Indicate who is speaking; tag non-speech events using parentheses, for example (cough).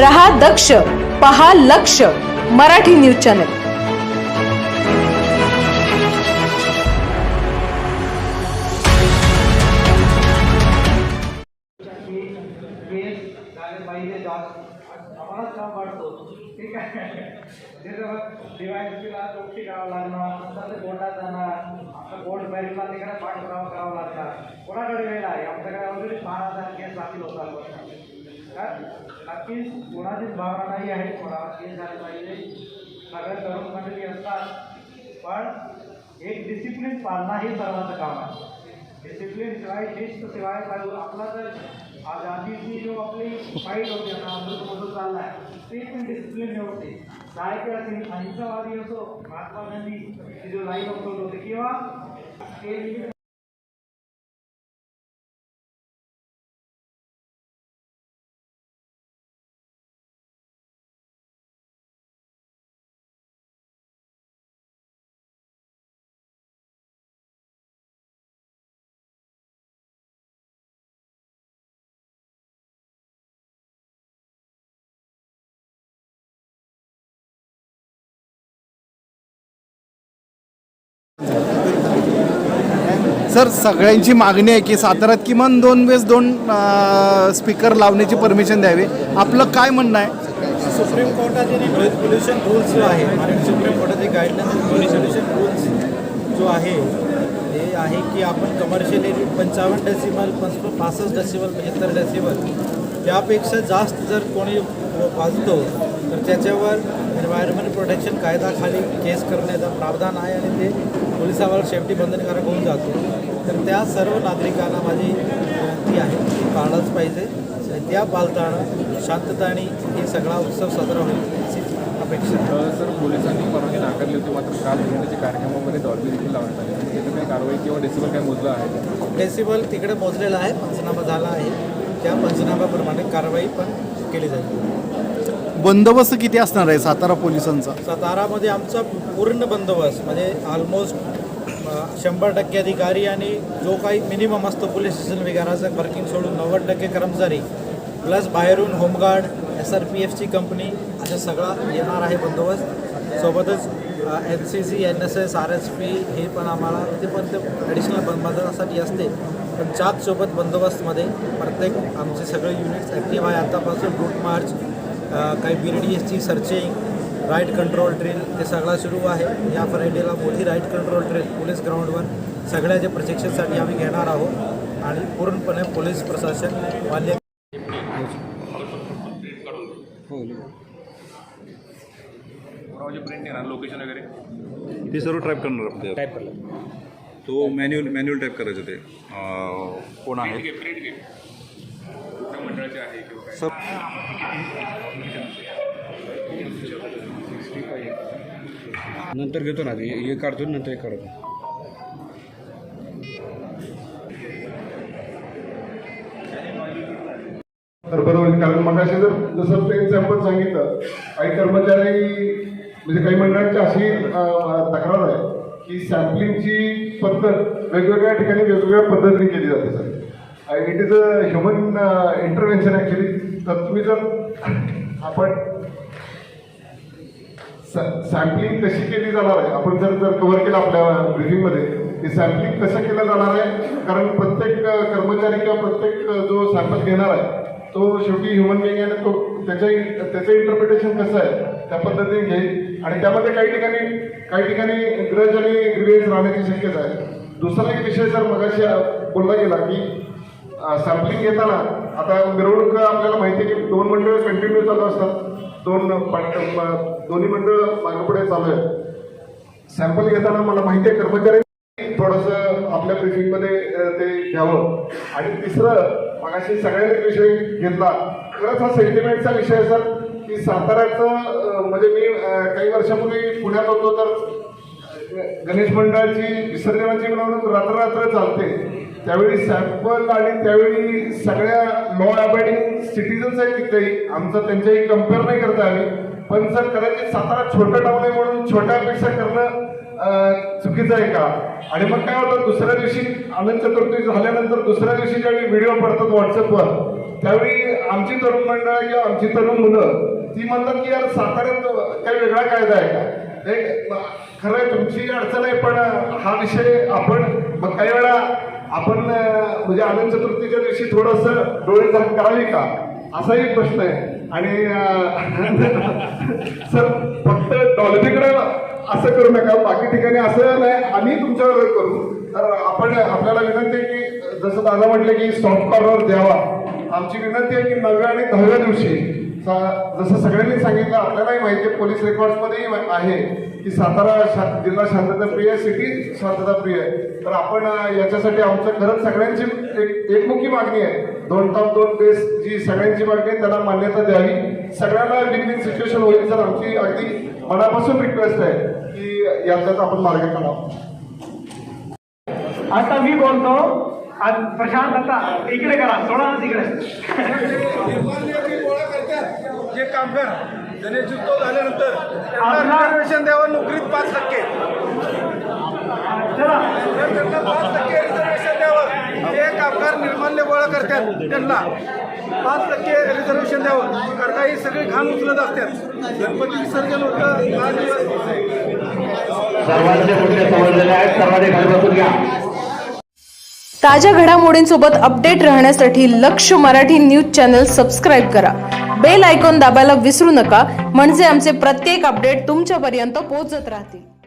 Speaker 1: रहा दक्ष पहा लक्ष मराठी न्यूज चॅनल.
Speaker 2: ठीक आहे करावं लागणार जाणार आपलं तिकडे पाठपुरावा करावा लागणार कोणाकडे वेळ आहे आमच्याकडे ऑलरेडी बारा हजार केस दाखल होतात नक्कीच कोणाचीच भावना नाही आहे, कोणावर केस झाले पाहिजे. सगळ्या तरुण मंडळी असतात. पण एक डिसिप्लिन पाळणं हे सर्वांचं काम आहे. डिसिप्लिन शिवाय, शिस्त शिवाय काय आपला तर आज आधीची जो आपली फाईट होती, आता अमृतमधून चाललाय, ती पण डिसिप्लिन होते. साहित्य असेल अहिंसावादी असो, महात्मा गांधी जो लाईन ऑफ़ होते, किंवा
Speaker 3: सर सगळ्यांची मागणी आहे की साताऱ्यात किमान दोन वेळेस दोन स्पीकर लावण्याची परमिशन द्यावी. आपलं काय म्हणणं आहे?
Speaker 4: सुप्रीम कोर्टाचे नॉईज पोल्युशन रूल्स जो आहे महाराष्ट्र सुप्रीम कोर्टाचे गाईडलाईन्स नॉईज पोल्युशन रूल्स जो आहे ते आहे की आपण कमर्शियल एरिया पंचावन्न डेसिबल पंच पासष्ट डेसिबल पंच्याहत्तर डेसिबल त्यापेक्षा जास्त जर कोणी वाजतो तर त्याच्यावर एन्व्हायरमेंट प्रोटेक्शन कायदाखाली केस करण्याचा प्रावधान आहे आणि ते पोलिसावर शेवटी बंधनकारक होऊन जातो. तर त्या सर्व नागरिकांना माझी विनंती आहे की पाळलंच पाहिजे आणि त्या पालताना शांतताने हे सगळा उत्सव साजरा होईल अपेक्षा
Speaker 5: सर पोलिसांनी परवानगी नाकारली होती मात्र काल घटनेच्या कार्यक्रमामध्ये डॉल्बी देखील लावण्यात आली त्याचं काही कारवाई किंवा डेसिबल काय मोजलं आहे?
Speaker 4: डेसिबल तिकडे मोजलेला आहे पंचनामा झाला आहे. त्या पंचनाम्याप्रमाणे कारवाई पण केली जाईल.
Speaker 3: बंदोबस्त किती असणार आहे सातारा पोलिसांचा?
Speaker 4: सातारामध्ये आमचा पूर्ण बंदोबस्त म्हणजे ऑलमोस्ट शंभर टक्के अधिकारी आणि जो काही मिनिमम असतो पोलीस स्टेशन वगैरेचं वर्किंग सोडून नव्वद टक्के कर्मचारी प्लस बाहेरून home guard S R P एफची company असा सगळा येणार आहे बंदोबस्त. सोबतच N C C N S S R S P हे पण आम्हाला ते पण ते ॲडिशनल बंदोबस्तासाठी असते. पण चारसोबत बंदोबस्तमध्ये प्रत्येक आमचे सगळे युनिट्स ॲक्टिव्ह आहे. आतापासून रूट मार्च काही बी डी एसची सर्चिंग राईट कंट्रोल ड्रिल हे सगळा सुरू आहे. या फ्रायडेला मोठी राईट कंट्रोल ड्रिल पोलीस ग्राउंडवर सगळ्याच्या प्रशिक्षणासाठी आम्ही घेणार आहोत आणि पूर्णपणे पोलीस प्रशासन मान्य
Speaker 5: प्रिंट येणार लोकेशन वगैरे
Speaker 6: ते सर्व टाईप करणार टाईप करणार. तो मॅन्युअल मॅन्युअल टाईप करायचं ते. कोण आहे
Speaker 5: मंडळाचे आहे किंवा
Speaker 7: नंतर घेतो ना हे हे काढतो नंतर हे काढतो.
Speaker 8: तर बरोबर. कारण मग जर जसं ते एक्झाम्पल सांगितलं काही कर्मचारी म्हणजे काही मंडळांची अशी तक्रार आहे की सॅम्पलिंगची पद्धत वेगवेगळ्या ठिकाणी वेगवेगळ्या पद्धतीने केली जाते sir. It is a human intervention actually तर तुम्ही जर आपण सॅम्पलिंग कशी केली जाणार आहे? आपण जर जर कव्हर केलं आपल्या ब्रिफिंगमध्ये की सॅम्पलिंग कसं केलं जाणार आहे? कारण प्रत्येक uh, कर्मचारी किंवा प्रत्येक uh, जो सॅम्पल घेणार आहे तो शेवटी ह्युमन बिंग आहे आणि तो त्याच्या त्याचं इंटरप्रिटेशन कसं आहे त्या पद्धतीने घेईल. आणि त्यामध्ये काही ठिकाणी काही ठिकाणी ग्रज आणि ग्रिवेज राहण्याची शक्यता आहे. दुसरा एक विषय जर मगाशी uh, बोलला गेला की सॅम्पलिंग घेताना आता मिरवणूक आपल्याला माहिती आहे की दोन मंडळ कंटिन्यू चालू असतात. दोन पाट- दोन्ही मंडळ मागपुढे चालू आहे सॅम्पल घेताना मला माहिती आहे कर्मचारी थोडंसं आपल्या ब्रिफिंगमध्ये ते घ्यावं आणि तिसरं मागाशी सगळ्यांनी विषय घेतला. खरंच हा सेंटिमेंटचा विषय आहे सर की साताऱ्याचं म्हणजे मी काही वर्षापूर्वी पुण्यात होतो तर गणेश मंडळाची विसर्जनाची मिरवणूक रात्र रात्र चालते. त्यावेळी सॅम्पल आणि त्यावेळी सगळ्या लॉ अबायडिंग सिटीजन्स आहेत तिथेही. आमचं त्यांच्याही कंपेअर नाही करता आम्ही. पण सर कदाचित सातारा छोटं टाऊन आहे म्हणून छोट्या अपेक्षा करणं चुकीचं आहे का? आणि मग काय होतं दुसऱ्या दिवशी आनंद चतुर्थी झाल्यानंतर दुसऱ्या दिवशी ज्यावेळी व्हिडिओ पडतात व्हॉट्सअपवर त्यावेळी आमची तरुण मंडळ किंवा आमची तरुण मुलं ती म्हणतात की यार साताऱ्यात काही वेगळा कायदा आहे का? एक खरं आहे तुमची अडचण आहे पण हा विषय आपण मग काही वेळा आपण म्हणजे आनंद चतुर्थीच्या दिवशी थोडंसं डोळे झाक करावी का? असाही प्रश्न आहे. आणि (laughs) सर फक्त डॉल्बीकडे असं करू नका. बाकी ठिकाणी असं नाही. आम्ही तुमच्यावर करू. तर आपण आपल्याला विनंती आहे की जसं दादा म्हटलं की सॉफ्ट कॉर्नर द्यावा. आमची विनंती आहे की नवव्या आणि दहाव्या दिवशी जसं सगळ्यांनी सांगितलं आपल्यालाही माहिती आहे पोलीस रेकॉर्ड्समध्येही आहे की सातारा शा- जिल्हा शांतताप्रिय सिटी शांतताप्रिय आहे तर आपण याच्यासाठी आमचं खरंच सगळ्यांची एक एकमुखी मागणी आहे. दोन टॉप दोन बेस जी सगळ्यांची मागणी आहे त्याला मान्यता द्यावी. सगळ्यांना विन विन सिच्युएशन होईल तर आमची अगदी मनापासून रिक्वेस्ट आहे की याच्यात आपण मार्ग काढावा.
Speaker 2: आता मी बोलतो आज प्रशांत आता इकडे करा थोडा तिकडे
Speaker 4: कामगार गणेशोत्सव झाल्यानंतर
Speaker 2: आपला-
Speaker 4: रिझर्वेशन द्यावं नोकरीत पाच टक्के. त्यांना पाच टक्के रिझर्वेशन द्यावं जे कामगार निर्माल्य गोळा करतात त्यांना पाच टक्के रिझर्वेशन द्यावं कारण काही सगळे घाण उचलत असतात. गणपती विसर्जन होतं दहा दिवस.
Speaker 9: सर्वांचे मुद्दे समजलेले आहेत. सर्वांनी खाली बसून घ्या.
Speaker 1: ताज्या घडामोडींसोबत अपडेट राहण्यासाठी लक्ष मराठी न्यूज चॅनल सबस्क्राईब करा. बेल आयकॉन दाबायला विसरू नका. म्हणजे आमचे प्रत्येक अपडेट तुमच्यापर्यंत पोहोचत राहतील.